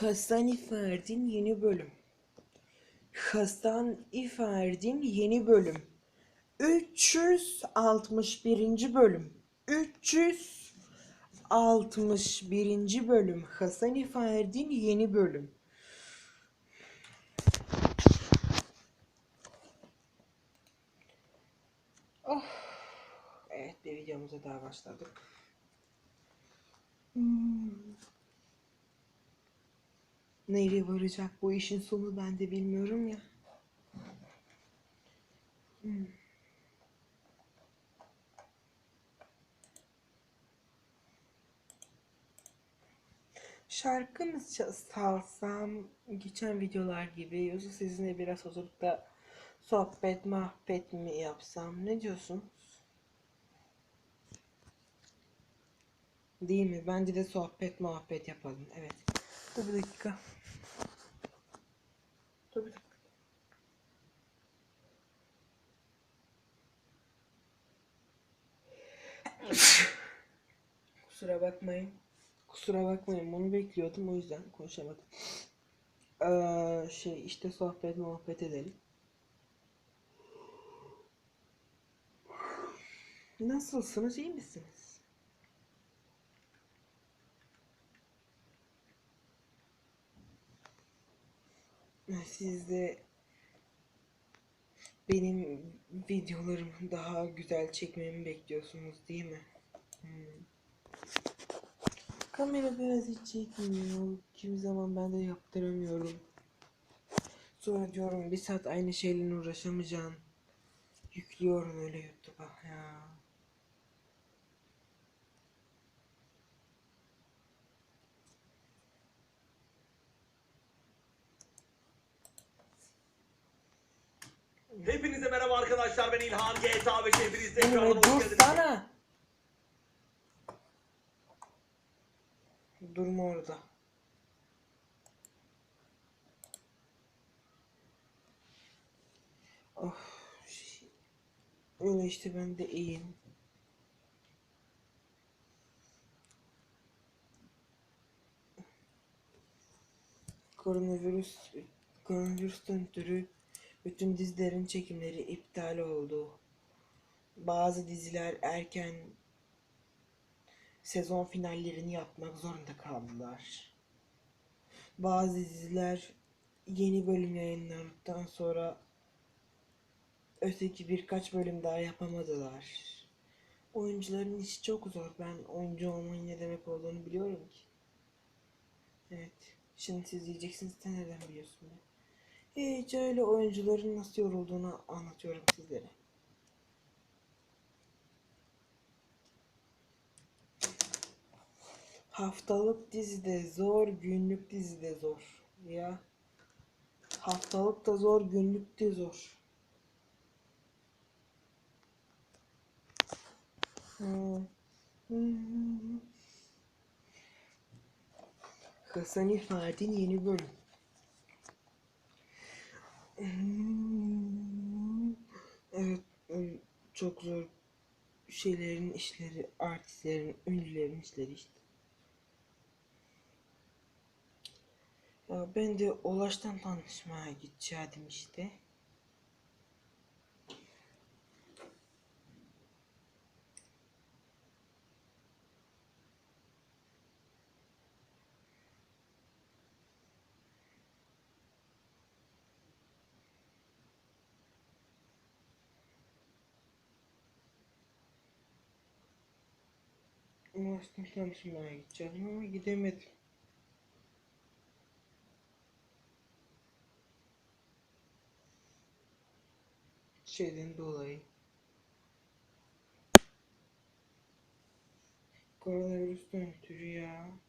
Hasan İferdin yeni bölüm. Hasan İferdin yeni bölüm. 361. bölüm. 361. bölüm. Hasan İferdin yeni bölüm. Oh. Evet bir videomuza daha başladık. Hmm. Nereye varacak bu işin sonu ben de bilmiyorum ya. Hmm. Şarkı mı salsam geçen videolar gibi yoksa sizinle biraz oturup da sohbet muhabbet mi yapsam ne diyorsunuz? Değil mi? Bence de sohbet muhabbet yapalım. Evet. Dur bir dakika. Dur. Kusura bakmayın. Kusura bakmayın. Bunu bekliyordum. O yüzden konuşamadım. Ee, şey işte sohbet muhabbet edelim. Nasılsınız? iyi misiniz? Siz de benim videolarımı daha güzel çekmemi bekliyorsunuz değil mi? Hmm. Kamera biraz hiç çekmiyor. Kimi zaman ben de yaptıramıyorum. Sonra diyorum bir saat aynı şeyle uğraşamayacağım. Yüklüyorum öyle YouTube'a ya. Hepinize merhaba arkadaşlar ben İlhan GTA 5 hepiniz tekrardan hoş geldiniz. dursana. Durma orada. Of. şey- Öyle işte ben de iyiyim. Koronavirüs koronavirüsten ötürü bütün dizilerin çekimleri iptal oldu. Bazı diziler erken sezon finallerini yapmak zorunda kaldılar. Bazı diziler yeni bölüm yayınlandıktan sonra öteki birkaç bölüm daha yapamadılar. Oyuncuların işi çok zor. Ben oyuncu olmanın ne demek olduğunu biliyorum ki. Evet. Şimdi siz diyeceksiniz sen nereden biliyorsun ya? Hiç öyle oyuncuların nasıl yorulduğunu anlatıyorum sizlere. Haftalık dizide zor, günlük dizide zor. Ya. Haftalık da zor, günlük de zor. Hmm. Hasan İfadin yeni bölüm. Evet, çok zor şeylerin işleri, artistlerin, ünlülerin işleri işte. Ya ben de Ulaş'tan tanışmaya gideceğim işte. Ulaş'tan tanışmaya gideceğim ama gidemedim. şeyden dolayı. Koronavirüsten ötürü ya.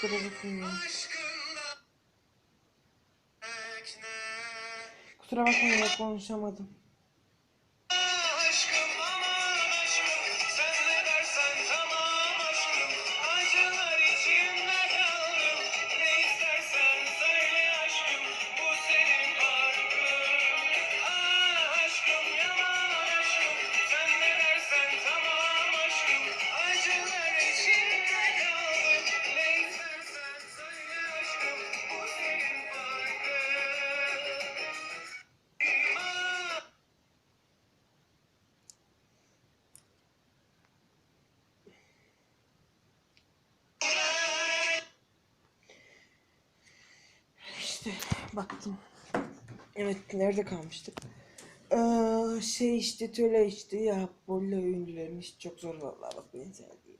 Kusura bakmayın. Kusura bakmayın konuşamadım. Baktım. Evet nerede kalmıştık? Ee, şey işte töle işte ya bolle oyuncuların işi çok zor vallahi bak benzer değil.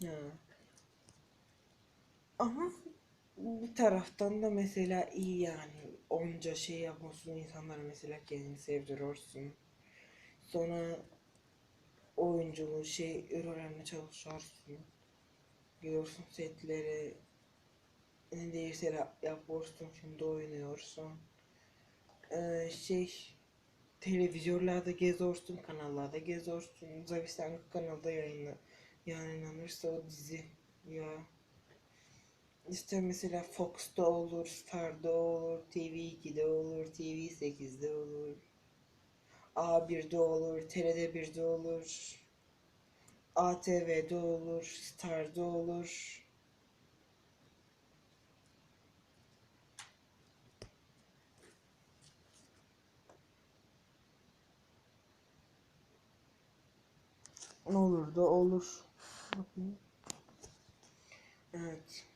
Ya. Ama bir taraftan da mesela iyi yani onca şey yapıyorsun insanlara mesela kendini sevdiriyorsun. Sonra oyunculuğu şey öğrenmeye çalışıyorsun. Gidiyorsun setlere ne değilse yap- yapıyorsun şimdi oynuyorsun. Ee, şey televizyonlarda geziyorsun, kanallarda geziyorsun. Zavisi hangi kanalda yayınla, yayınlanırsa o dizi ya. İşte mesela Fox'ta olur, Star'da olur, TV2'de olur, TV8'de olur. A1'de olur, TRT 1'de olur. ATV'de olur, Star'da olur. Ne olur da olur. Bakayım. Evet.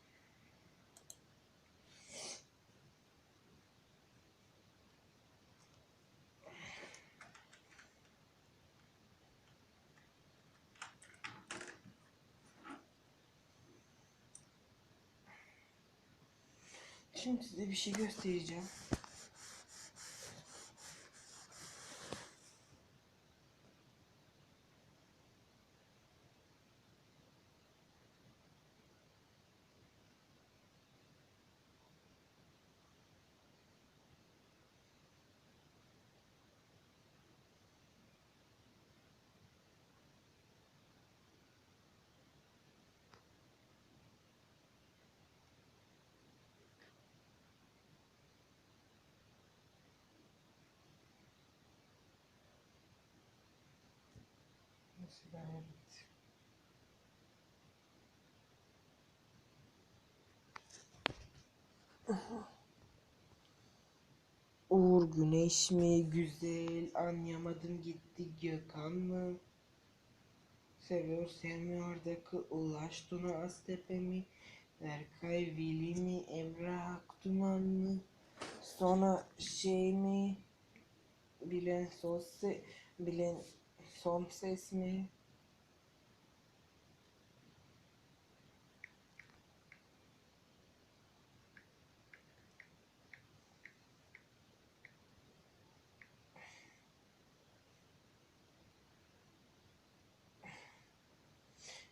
Şimdi size bir şey göstereceğim. Evet. Uğur Güneş mi? Güzel. Anlayamadım gitti. Gökhan mı? Seviyor sevmiyordaki Ulaş Tuna Aztepe mi? Berkay Veli mi? Emre Akduman mı? Sonra şey mi? Bilen sos bilen son ses mi?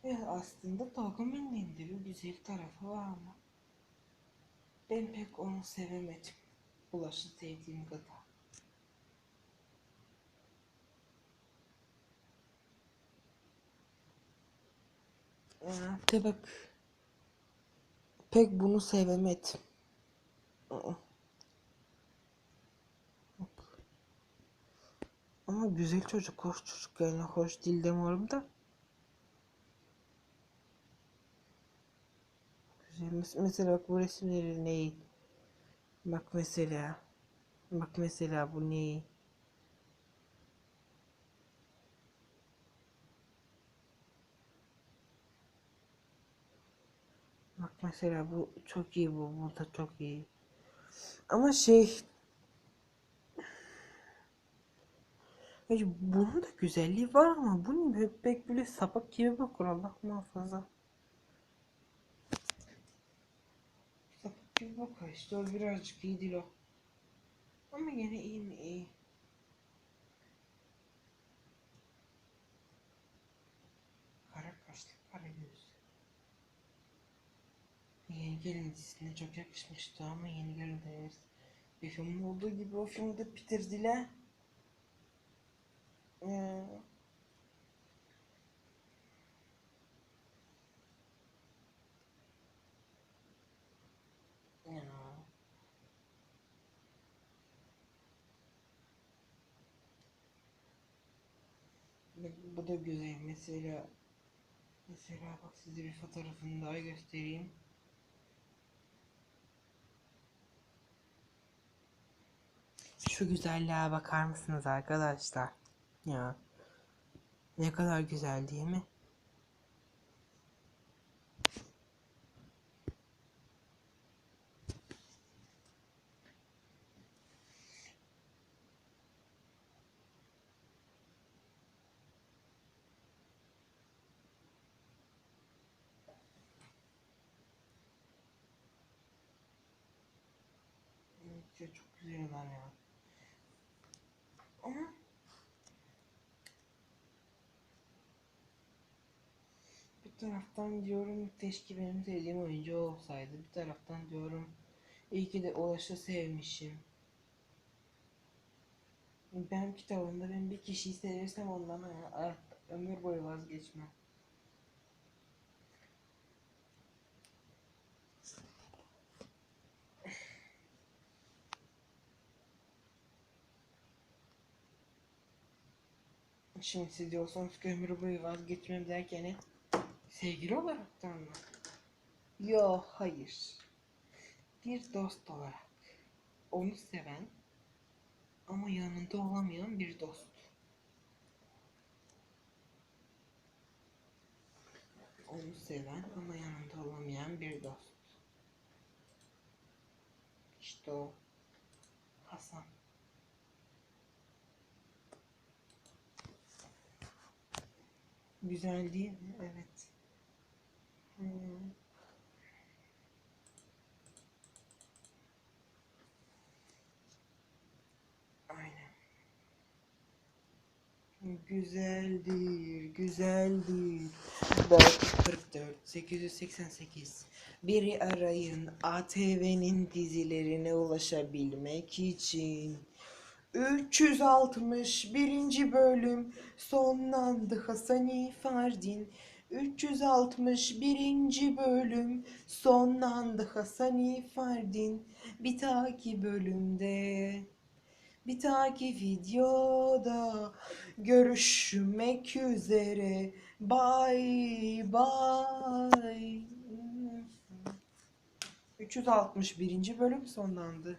Ya aslında Tolga de bir güzel tarafı var ama ben pek onu sevemedim. Ulaş'ı sevdiğim kadar. De bak pek bunu sevemedim. Ama güzel çocuk, hoş çocuk yani hoş değil demiyorum da. Güzel. Mes- Mesela bak bu resimleri ne? Bak mesela. Bak mesela bu ne? Mesela bu çok iyi bu. Bu da çok iyi. Ama şey bunun da güzelliği var ama bu ne pek böyle sapık gibi bakıyor Allah muhafaza. Sapık gibi bakıyor işte o birazcık iyi değil o. Ama yine iyi mi iyi. Yeni Gelin dizisine çok yakışmıştı ama Yeni Gelin de bir filmin olduğu gibi o filmde Peter Dile ee, Bu da güzel. Mesela mesela bak size bir fotoğrafını daha göstereyim. Şu güzelliğe bakar mısınız arkadaşlar? Ya. Ne kadar güzel değil mi? Evet, ya çok güzeller ya. Ama bir taraftan diyorum keşke benim sevdiğim oyuncu olsaydı. Bir taraftan diyorum iyi ki de Ulaş'ı sevmişim. Ben kitabımda ben bir kişiyi seversem ondan hayat, ömür boyu vazgeçmem. Şimdi siz diyorsanız ki ömür boyu vazgeçmem derken sevgili olaraktan mı? Yo hayır. Bir dost olarak. Onu seven ama yanında olamayan bir dost. Onu seven ama yanında olamayan bir dost. İşte o. Hasan. Güzel? Evet. Aynen. Güzeldir, güzeldir. 444 888 Biri arayın ATV'nin dizilerine ulaşabilmek için. 361. bölüm sonlandı Hasani Fardin. 361. bölüm sonlandı Hasani Fardin. Bir dahaki bölümde bir dahaki videoda görüşmek üzere. Bye bye. 361. bölüm sonlandı.